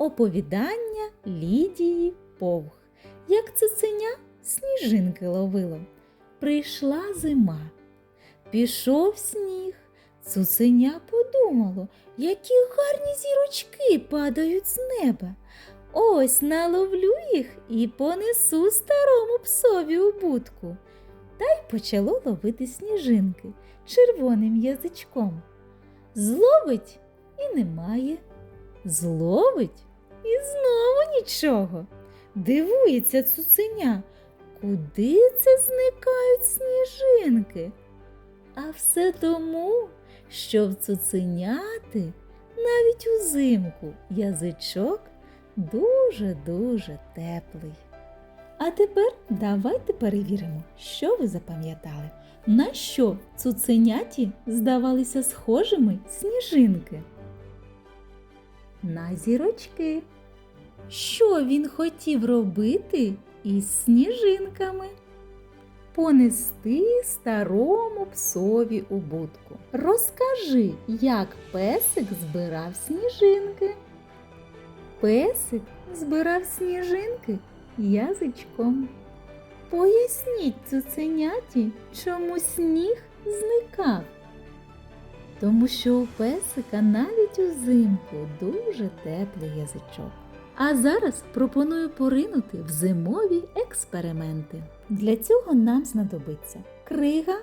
Оповідання Лідії Повх. Як цуценя сніжинки ловило. Прийшла зима, пішов сніг. Цуценя подумало, які гарні зірочки падають з неба. Ось наловлю їх і понесу старому псові у будку. Та й почало ловити сніжинки червоним язичком. Зловить і немає. Зловить і знову нічого. Дивується цуценя, куди це зникають сніжинки? А все тому, що в цуценяти навіть узимку язичок дуже-дуже теплий. А тепер давайте перевіримо, що ви запам'ятали. На що цуценяті здавалися схожими сніжинки? На зірочки. Що він хотів робити із сніжинками? Понести старому псові у будку. Розкажи, як песик збирав сніжинки. Песик збирав сніжинки язичком. Поясніть цуценяті, чому сніг зникав. Тому що у песика навіть узимку дуже теплий язичок. А зараз пропоную поринути в зимові експерименти. Для цього нам знадобиться крига,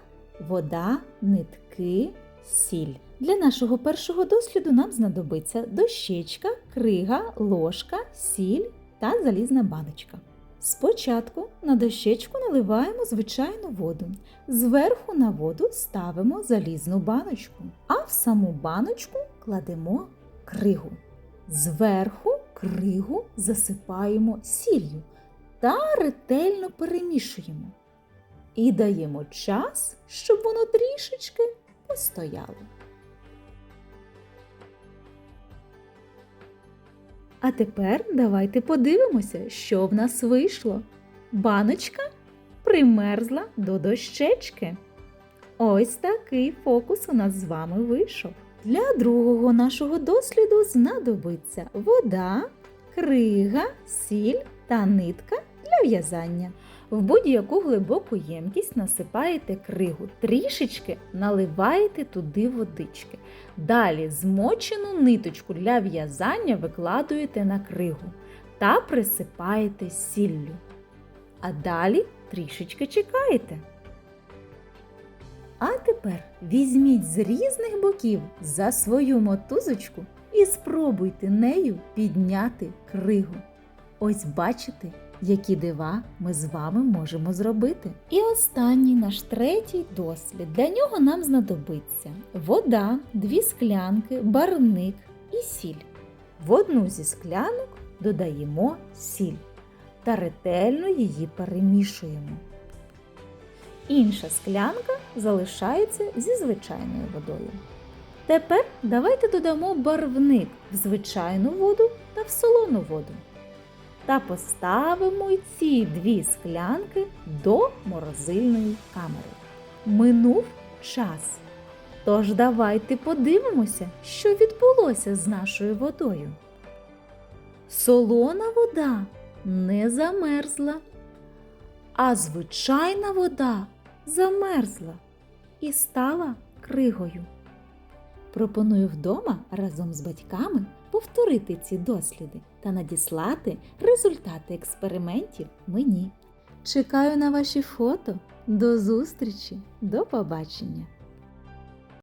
вода, нитки, сіль. Для нашого першого досліду нам знадобиться дощечка, крига, ложка, сіль та залізна баночка. Спочатку на дощечку наливаємо звичайну воду. Зверху на воду ставимо залізну баночку, а в саму баночку кладемо кригу. Зверху кригу засипаємо сіллю та ретельно перемішуємо. І даємо час, щоб воно трішечки постояло. А тепер давайте подивимося, що в нас вийшло. Баночка примерзла до дощечки. Ось такий фокус у нас з вами вийшов. Для другого нашого досліду знадобиться вода, крига, сіль та нитка для в'язання. В будь-яку глибоку ємкість насипаєте кригу, трішечки наливаєте туди водички. Далі змочену ниточку для в'язання викладуєте на кригу та присипаєте сіллю. А далі трішечки чекаєте. А тепер візьміть з різних боків за свою мотузочку і спробуйте нею підняти кригу. Ось бачите, які дива ми з вами можемо зробити. І останній наш третій дослід. Для нього нам знадобиться вода, дві склянки, барвник і сіль. В одну зі склянок додаємо сіль та ретельно її перемішуємо. Інша склянка залишається зі звичайною водою. Тепер давайте додамо барвник в звичайну воду та в солону воду. Та поставимо ці дві склянки до морозильної камери. Минув час. Тож давайте подивимося, що відбулося з нашою водою. Солона вода не замерзла, а звичайна вода замерзла і стала кригою. Пропоную вдома разом з батьками повторити ці досліди та надіслати результати експериментів мені. Чекаю на ваші фото. До зустрічі, до побачення!